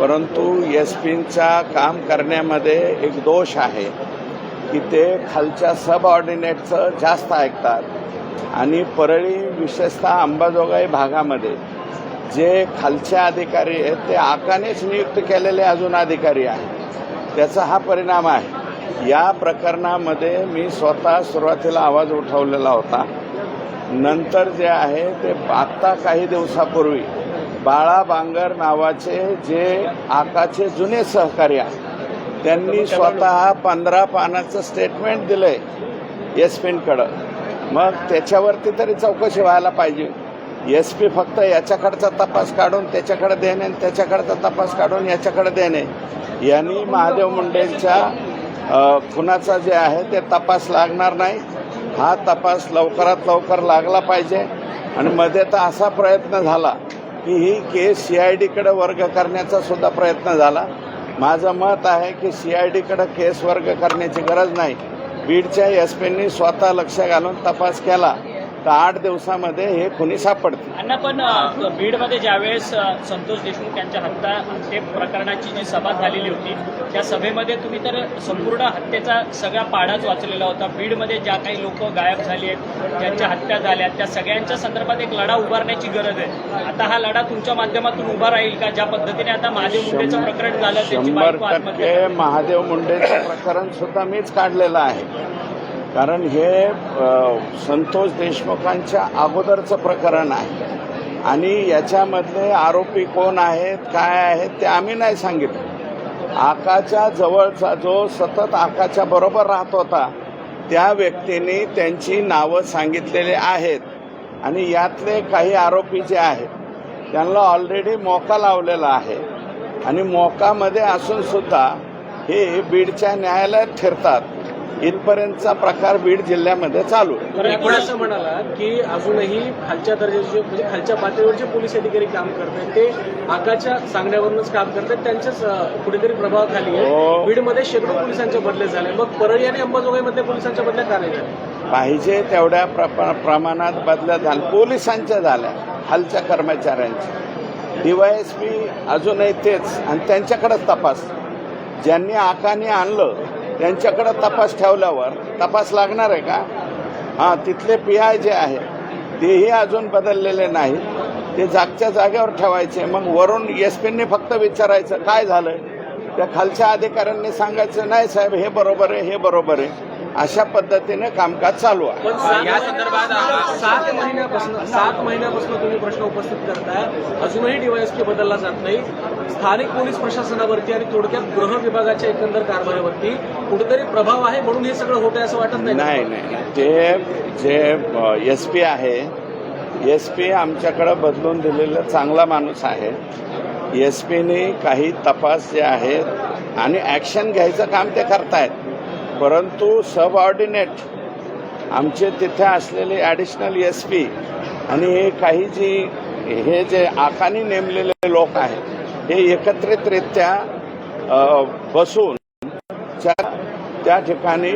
परंतु एस पींचा काम करण्यामध्ये एक दोष आहे की ते खालच्या सबऑर्डिनेटचं जास्त ऐकतात. आणि परळी विशेषतः अंबाजोगाई भागामध्ये जे खालचे अधिकारी आहेत ते आकानेच नियुक्त केलेले अजून अधिकारी आहेत. त्याचा हा परिणाम आहे. या प्रकरणामध्ये मी स्वतः सुरुवातीला आवाज उठवलेला होता. नंतर जे आहे ते आत्ता काही दिवसापूर्वी बाळा बांगर नावाचे जे आकाचे जुने सहकारी आहेत त्यांनी स्वतः पंधरा पानाचं स्टेटमेंट दिलं आहे एस पींकडं मग त्याच्यावरती तरी चौकशी व्हायला पाहिजे. एस पी फक्त याच्याकडचा तपास काढून त्याच्याकडे देणे आणि त्याच्याकडचा तपास काढून याच्याकडे देणे. यांनी महादेव मुंडेंच्या खुनाचा जे आहे ते तपास लागणार नाही. हा तपास लवकरात लवकर लागला पाहिजे. आणि मध्ये तर असा प्रयत्न झाला की ही केस सी आय डीकडे वर्ग करण्याचा सुद्धा प्रयत्न झाला. माझं मत आहे की सी आय डीकडे केस वर्ग करण्याची गरज नाही. बीडच्या एस पींनी स्वतः लक्ष घालून तपास केला. तर आठ दिवसामध्ये हे खुनी सापडतील. अण्णा पण बीडमध्ये ज्यावेळेस संतोष देशमुख यांच्या हत्या हत्ये प्रकरणाची जी सभा झालेली होती त्या सभेमध्ये तुम्ही तर संपूर्ण हत्येचा सगळा पाडाच वाचलेला होता. बीडमध्ये ज्या काही लोक गायब झाली आहेत ज्यांच्या हत्या झाल्या त्या सगळ्यांच्या संदर्भात एक लढा उभारण्याची गरज आहे. आता हा लढा तुमच्या माध्यमातून उभा राहील का? ज्या पद्धतीने आता महादेव मुंडेचं प्रकरण झालं. महादेव मुंडेचं प्रकरण सुद्धा मीच काढलेलं आहे. कारण हे संतोष देशमुखांच्या अगोदरचं प्रकरण आहे. आणि याच्यामधले आरोपी कोण आहेत काय आहेत ते आम्ही नाही सांगितलं. आकाच्या जवळचा जो सतत आकाच्या बरोबर राहत होता त्या व्यक्तीने त्यांची नावं सांगितलेली आहेत. आणि यातले काही आरोपी जे आहेत त्यांना ऑलरेडी मोका लावलेला आहे. आणि मोकामध्ये असूनसुद्धा हे बीडच्या न्यायालयात फिरतात इथपर्यंतचा प्रकार बीड जिल्ह्यामध्ये चालू आहे. आपण असं म्हणाला की अजूनही खालच्या दर्जाचे म्हणजे खालच्या पातळीवरचे पोलीस अधिकारी काम करतात ते आकाच्या सांगण्यावरूनच काम करतात त्यांच्याच कुठेतरी प्रभावाखाली हो. आहे बीडमध्ये शेकडो पोलिसांचे बदले झाले मग परळी आणि अंबाजोगाईमध्ये पोलिसांच्या बदल्या का नाही झाल्या? पाहिजे तेवढ्या प्र प्रमाणात बदल्या झाल्या. पोलिसांच्या झाल्या खालच्या कर्मचाऱ्यांच्या. डीवायएसपी अजूनही तेच आणि त्यांच्याकडेच तपास. ज्यांनी आकाने आणलं यांच्याकडे तपास ठेवल्यावर तपास लागणार आहे का? हां तिथले पी आय जे आहे तेही अजून बदललेले नाही ते जागच्या जागेवर ठेवायचे. मग वरून एस पींनी फक्त विचारायचं काय झालं त्या खालच्या अधिकाऱ्यांनी सांगायचं नाही साहेब हे बरोबर आहे हे बरोबर आहे. अशा पद्धतीने कामकाज चालू आहे. पण सात महिन्या- सात महिन्यापासून सात महिन्यापासून तुम्ही प्रश्न उपस्थित करताय. अजूनही डीवायएसपी बदलला जात नाही. स्थानिक पोलीस प्रशासनावरती आणि थोडक्यात गृह विभागाच्या एकंदर कारभारावरती कुठेतरी प्रभाव आहे म्हणून हे सगळं होत आहे असं वाटत नाही नाही नाही ते जे एस पी आहे एस पी आमच्याकडं बदलून दिलेलं चांगला माणूस आहे. एस पीने काही तपास जे आहेत आणि ॲक्शन घ्यायचं काम ते करतायत. परंतु सबऑर्डिनेट आमचे तिथे असलेले ॲडिशनल एस पी आणि हे काही जी हे जे आकानी नेमलेले लोक आहेत हे एकत्रितरित्या बसून त्या ठिकाणी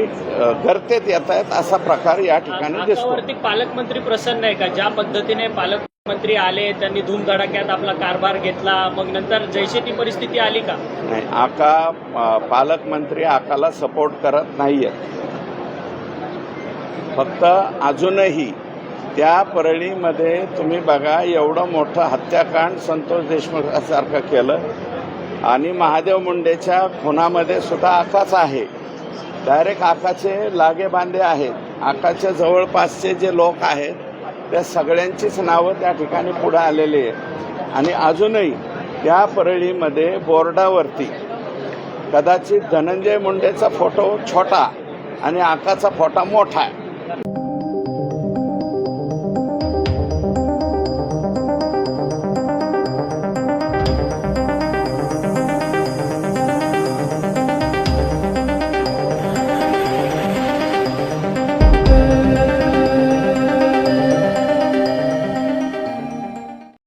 गर्तेत येत आहेत असा प्रकार या ठिकाणी दिसतो. पालकमंत्री प्रसन्न आहे का? ज्या पद्धतीने पालकमंत्री आले त्यांनी धूमधडाक्यात आपला कारभार घेतला मग नंतर जैसे ती परिस्थिती आली का? नाही आका पालकमंत्री आकाला सपोर्ट करत नाहीयेत फक्त अजूनही त्या परळीमध्ये तुम्ही बघा एवढं मोठं हत्याकांड संतोष देशमुखासारखं केलं. आणि महादेव मुंडेच्या खुनामध्ये सुद्धा आकाच आहे. डायरेक्ट आकाचे लागे बांधे आहेत. आकाच्या जवळपासचे जे लोक आहेत त्या सगळ्यांचीच नावं त्या ठिकाणी पुढे आलेली आहेत. आणि अजूनही त्या परळीमध्ये बोर्डावरती कदाचित धनंजय मुंडेचा फोटो छोटा आणि आकाचा फोटो मोठा आहे.